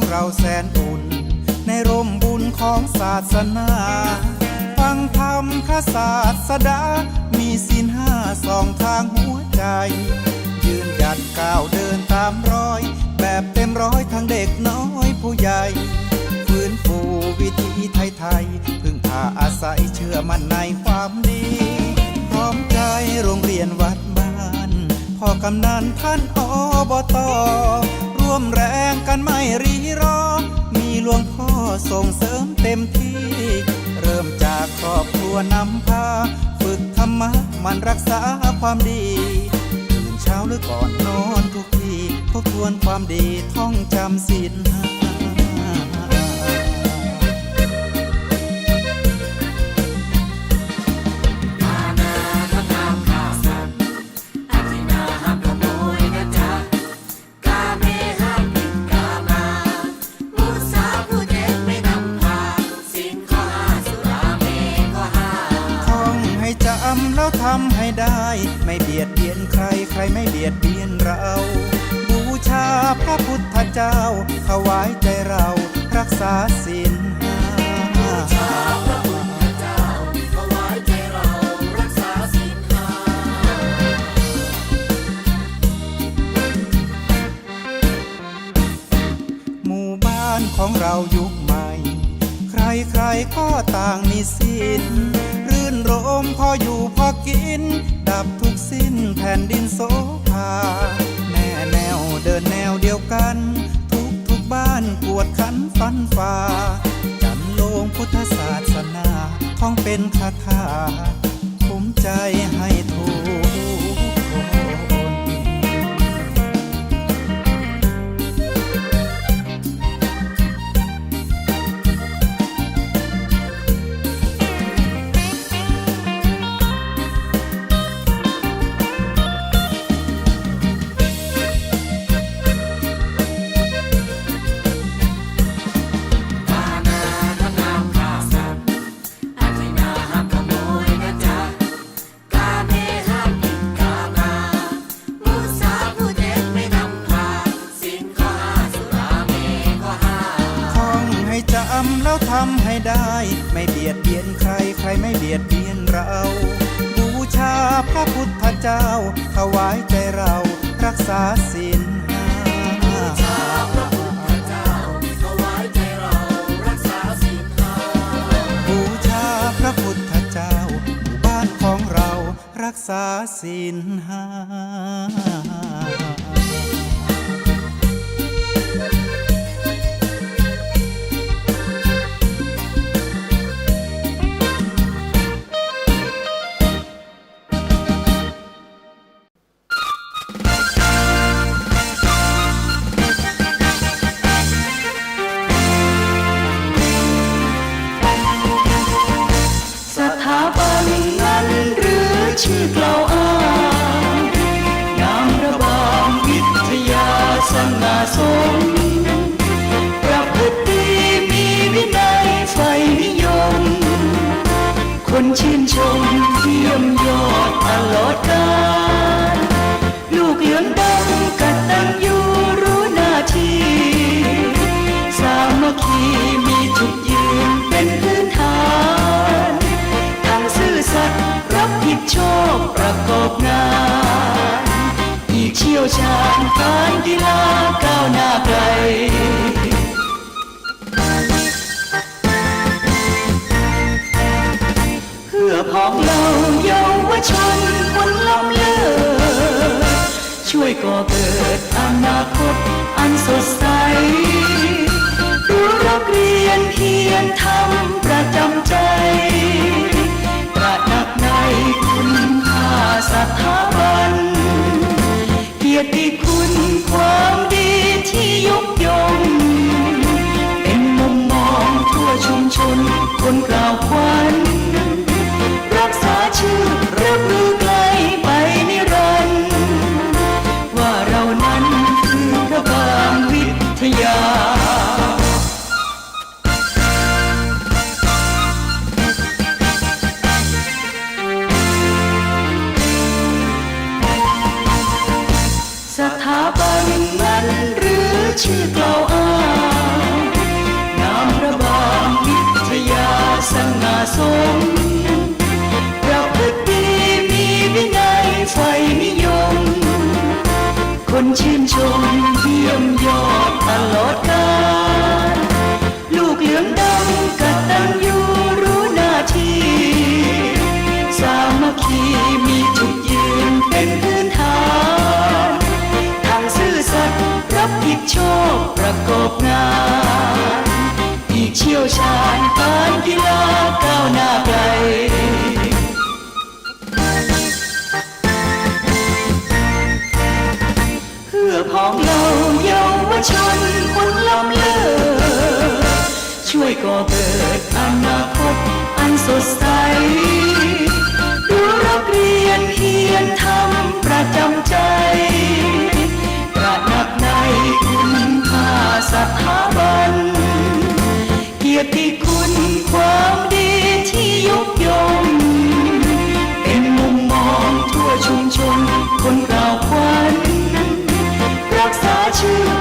ของเราแสนอุ่น ในร่มบุญของศาสนา ฟังธรรมข้าศาสดา มีศีลห้าสองทางหัวใจ ยืนหยัดก้าวเดินตามรอย แบบเต็มร้อยทั้งเด็กน้อยผู้ใหญ่ฟื้นฟูวิถีไทยไทยๆพึ่งพาอาศัยเชื่อมั่นในความดี พร้อมใจโรงเรียนวัดบ้านพ่อกำนันท่านอบต มแรงกันไม่รีรอ มีหลวงพ่อส่งเสริมเต็มที่ เริ่มจากครอบครัวนำพา ฝึกธรรมะมันรักษาความดีตื่นเช้าหรือก่อนนอนทุกทีทบทวนความดีท่องจำศีลห้า ทำให้ได้ ไม่เบียดเบียนใครใครไม่เบียดเบียนเรา บูชาพระพุทธเจ้าถวายใจเรารักษาศีลห้าหมู่บ้านของเรายุคใหม่ ใครใครๆก็ต่างมีสิน รมพออยู่พอกิน ดับทุกสิ้นแผ่นดินโสภาแน่แนวเดินแนวเดียวกัน ทุกทุกบ้านกวดขันฟันฝ่าจันโลงพุทธศาสนาท่องเป็นคาถาภูมิใจให้ทุ ไม่เบียดเบียนใคร ใครไม่เบียดเบียนเราบูชาพระพุทธเจ้า ถวายใจเรารักษาศีลห้าบูชาพระพุทธเจ้าบ้านของเรารักษาศีลห้า ชาญการกีฬาก้าวหน้าไกลเพื่อพ้องเราเยาวชนคนล้ำเลิศช่วยก่อเกิดอนาคตอันสดใสรู้รักเรียนเพียรทำประจำใจตระหนักในคุณค่าสถาบัน ยรติคุณความ ถาบันนั้นหรือชื่อกล่าวอ้างนามพระบาทวิทยาสง่าสม ช่วยก่อเกิดอนาคตอันสดใสดูรักเรียนเพียรทำประจำใจกระหนักในคุณค่าสถาบัน เกียรติคุณความดีที่ยกยงเป็นมุมมองทั่วชุมชนคนกล่าวควันรักษาชื่อ